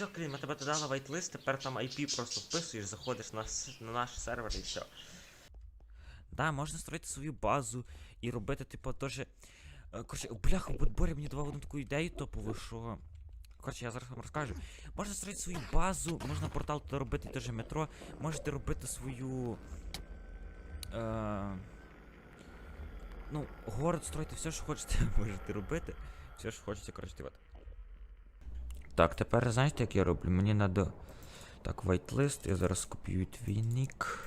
все, Клім, я тебе додала вайтлист, тепер там IP просто вписуєш, заходиш на, на наш сервер і все. Да, можна строїти свою базу і робити, типу, теж. е, Коротше, бляха, бо Боря мені давав одну таку ідею топову, що. Коротше, я зараз вам розкажу. Можна строїти свою базу, можна портал туди робити теж метро, можете робити свою. Е, ну, город строїти, все, що хочете, можете робити. Все, що хочете, коротше, от. Так, тепер знаєте, як я роблю? Мені треба. Так, вайтлист, я зараз копію твій нік.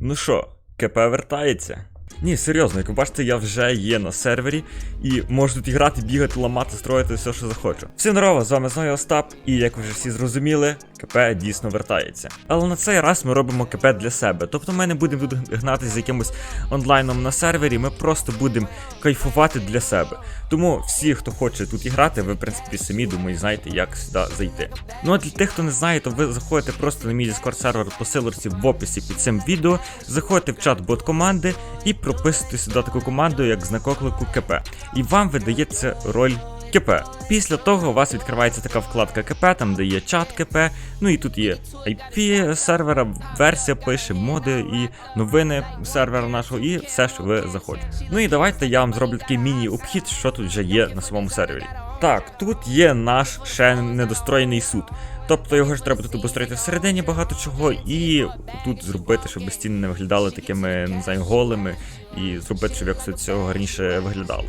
Ну що, КП вертається? Ні, серйозно, як бачите, я вже є на сервері і можу тут грати, бігати, ламати, строїти все, що захочу. Всім здорово, з вами знову Остап, і як ви вже всі зрозуміли, КП дійсно вертається. Але на цей раз ми робимо КП для себе. Тобто ми не будемо тут гнатися з якимось онлайном на сервері, ми просто будемо кайфувати для себе. Тому всі, хто хоче тут грати, ви в принципі самі думаю, знаєте, як сюди зайти. Ну а для тих, хто не знає, то ви заходите просто на мій Discord сервер по силорці в описі під цим відео, заходите в чат бот команди і прописуєте сюди таку команду, як знак оклику КП. І вам видається роль. КП. Після того у вас відкривається така вкладка КП, там де є чат КП, ну і тут є IP сервера, версія пише, моди і новини сервера нашого, і все, що ви захочете. Ну і давайте я вам зроблю такий міні-обхід, що тут вже є на самому сервері. Так, тут є наш ще недостроєний суд. Тобто його ж треба тут обустроїти всередині багато чого, і тут зробити, щоб стіни не виглядали такими, не знаю, голими, і зробити, щоб якось цього гарніше виглядало.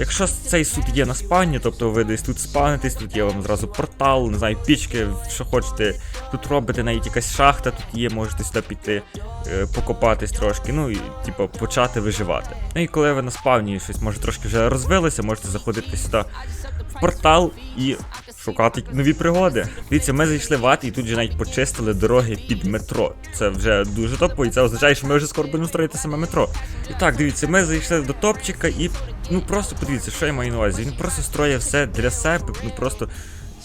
Якщо цей суд є на спавні, тобто ви десь тут спавнитесь, тут є вам зразу портал, не знаю, пічки, що хочете тут робите, навіть якась шахта тут є, можете сюди піти, е, покопатись трошки, ну і типу почати виживати. Ну і коли ви на спавні щось може трошки вже розвилося, можете заходити сюди в портал і шукати нові пригоди. Дивіться, ми зайшли в ад і тут же навіть почистили дороги під метро. Це вже дуже топово, і це означає, що ми вже скоро будемо строїти саме метро. І так, дивіться, ми зайшли до топчика і ну просто подивіться, що я маю на увазі. Він просто строїть все для себе, ну просто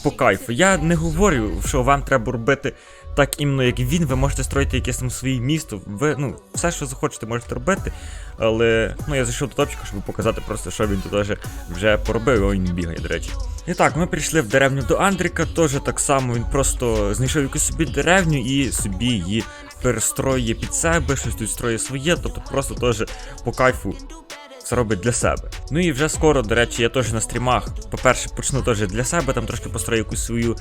по кайфу. Я не говорю, що вам треба робити так іменно, як він. Ви можете строїти якесь там своє місто. Ви ну все, що захочете, можете робити. Але ну я зайшов до топчика, щоб показати просто, що він тут вже поробив, О, він бігає, до речі. І так, ми прийшли в деревню до Андріка, теж так само він просто знайшов якусь собі деревню і собі її перестроює під себе, щось тут строє своє, тобто просто теж по кайфу це робить для себе. Ну і вже скоро, до речі, я теж на стрімах. По-перше, почну теж для себе, там трошки построю якусь свою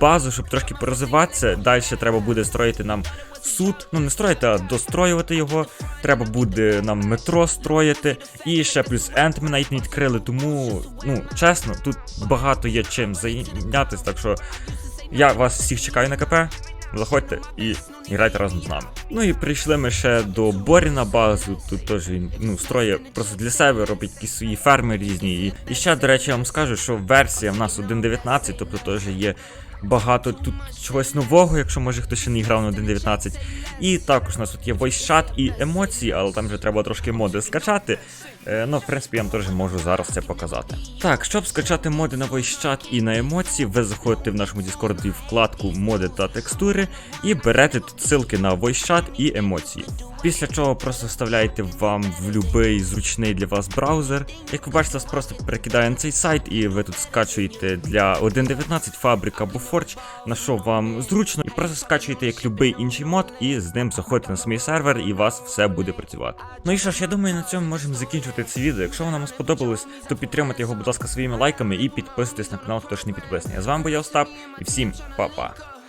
базу, щоб трошки порозвиватися. Далі треба буде строїти нам суд. Ну, не строїти, а достроювати його. Треба буде нам метро строїти. І ще плюс енд ми навіть не відкрили. Тому, ну, чесно, тут багато є чим зайнятися, так що я вас всіх чекаю на КП. Заходьте і грайте разом з нами. Ну і прийшли ми ще до Борі на базу. Тут теж він ну, строє просто для себе, робить якісь свої ферми різні. І, і ще, до речі, я вам скажу, що версія в нас 1.19, тобто теж є багато тут чогось нового, якщо може хтось ще не грав на 1.19. І також у нас тут є voice-chat і емоції, але там вже треба трошки моди скачати. Е, ну, в принципі, я вам теж можу зараз це показати. Так, щоб скачати моди на voice-chat і на емоції, ви заходите в нашому Discord вкладку моди та текстури і берете тут ссылки на voice-chat і емоції. Після чого просто вставляєте вам в будь-який зручний для вас браузер. Як ви бачите, вас просто перекидає на цей сайт, і ви тут скачуєте для 1.19 фабрик або Forge, на що вам зручно, і просто скачуєте як будь-який інший мод, і з ним заходите на свій сервер, і у вас все буде працювати. Ну і що ж, я думаю, на цьому можемо закінчувати це відео. Якщо воно вам сподобалось, то підтримайте його, будь ласка, своїми лайками і підписуйтесь на канал, хто ж не підписаний. А з вами був я Остап, і всім па-па.